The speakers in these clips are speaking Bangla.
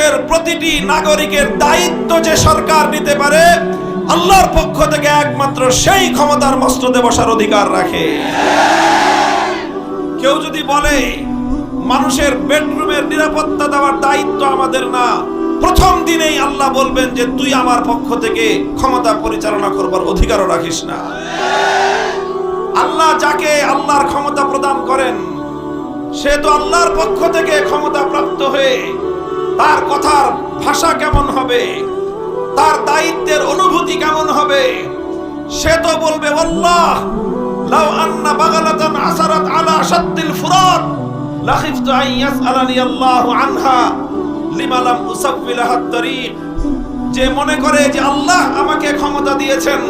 মানুষের প্রতিটি নাগরিকের দায়িত্ব যে সরকার নিতে পারে, আল্লাহর পক্ষ থেকে একমাত্র সেই ক্ষমতার মস্তদে বসার অধিকার রাখে। কেউ যদি বলে, মানুষের বেডরুমের নিরাপত্তা দেওয়ার দায়িত্ব আমাদের না। প্রথম দিনেই আল্লাহ বলবেন যে, তুই আমার পক্ষ থেকে ক্ষমতা পরিচালনা করবার অধিকারও রাখিস না। আল্লাহ যাকে আল্লাহর ক্ষমতা প্রদান করেন, সে তো আল্লাহর পক্ষ থেকে ক্ষমতা প্রাপ্ত হয়ে তার কথার ভাষা কেমন হবে? তার দায়িত্বের অনুভূতি কেমন হবে? সে তো বলবে, আল্লাহ আন্না আলা ইয়াসআলানি আল্লাহু যে মনে করে যে আল্লাহ আমাকে ক্ষমতা দিয়েছেন,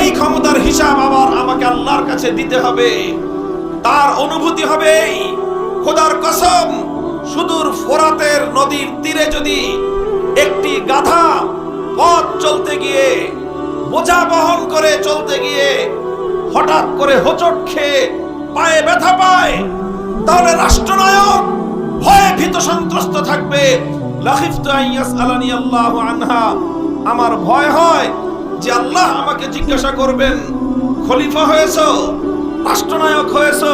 এই ক্ষমতার হিসাব আবার আমাকে আল্লাহর কাছে দিতে হবে। তার অনুভূতি হবে খোদার কসম সুদূর ফোরাতের নদীর তীরে যদি একটি গাধা পথ চলতে গিয়ে, বোঝা বহন করে চলতে গিয়ে হঠাৎ করে হোঁচট খেয়ে পায়ে ব্যথা পায়, তাহলে রাষ্ট্রনায়ক ভয়ে ভীত সন্ত্রস্ত থাকবে। আনহা। আমার ভয় হয় যে আল্লাহ আমাকে জিজ্ঞাসা করবেন, খলিফা হয়েছো, রাষ্ট্রনায়ক হয়েছো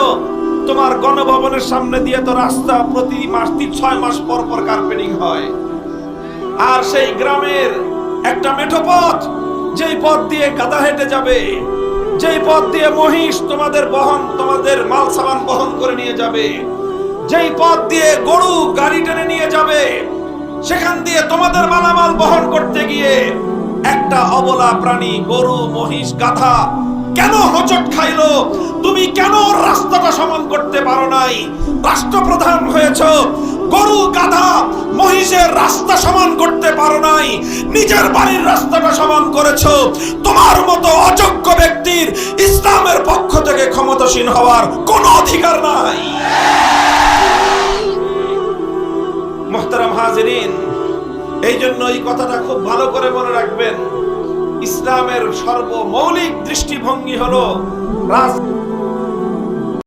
তোমার গণভবনের সামনে দিয়ে তো রাস্তা প্রতি মাস তিন, ছয় মাস পর পর কার্পেটিং হয়। আর সেই গ্রামের একটা মেঠো পথ, যেই পথ দিয়ে গাদা হেঁটে যাবে, যেই পথ দিয়ে মহিষ তোমাদের বহন, তোমাদের মাল সামান বহন করে নিয়ে যাবে, যেই পথ দিয়ে গরু গাড়ি টেনে নিয়ে যাবে, সেখান দিয়ে তোমাদের মালামাল বহন করতে গিয়ে একটা অবলা প্রাণী, গরু, মহিষ, গাধা কেন হোঁচট খাইলো? তুমি কেন রাস্তাটা সমান করতে পারো নাই? রাষ্ট্রপ্রধান হয়েছ। গরু, গাধা, মহিষের রাস্তা সমান করতে পারো নাই। নিজের বাড়ির রাস্তাটা সমান করেছ। তোমার মতো অযোগ্য ব্যক্তির ইসলামের পক্ষ থেকে ক্ষমতাসীন হওয়ার কোনো অধিকার নাই। মোহতারাম হাজিরিন, এই জন্য এই কথাটা খুব ভালো করে মনে রাখবেন। ইসলামের সর্বমৌলিক দৃষ্টিভঙ্গি হলো রাজ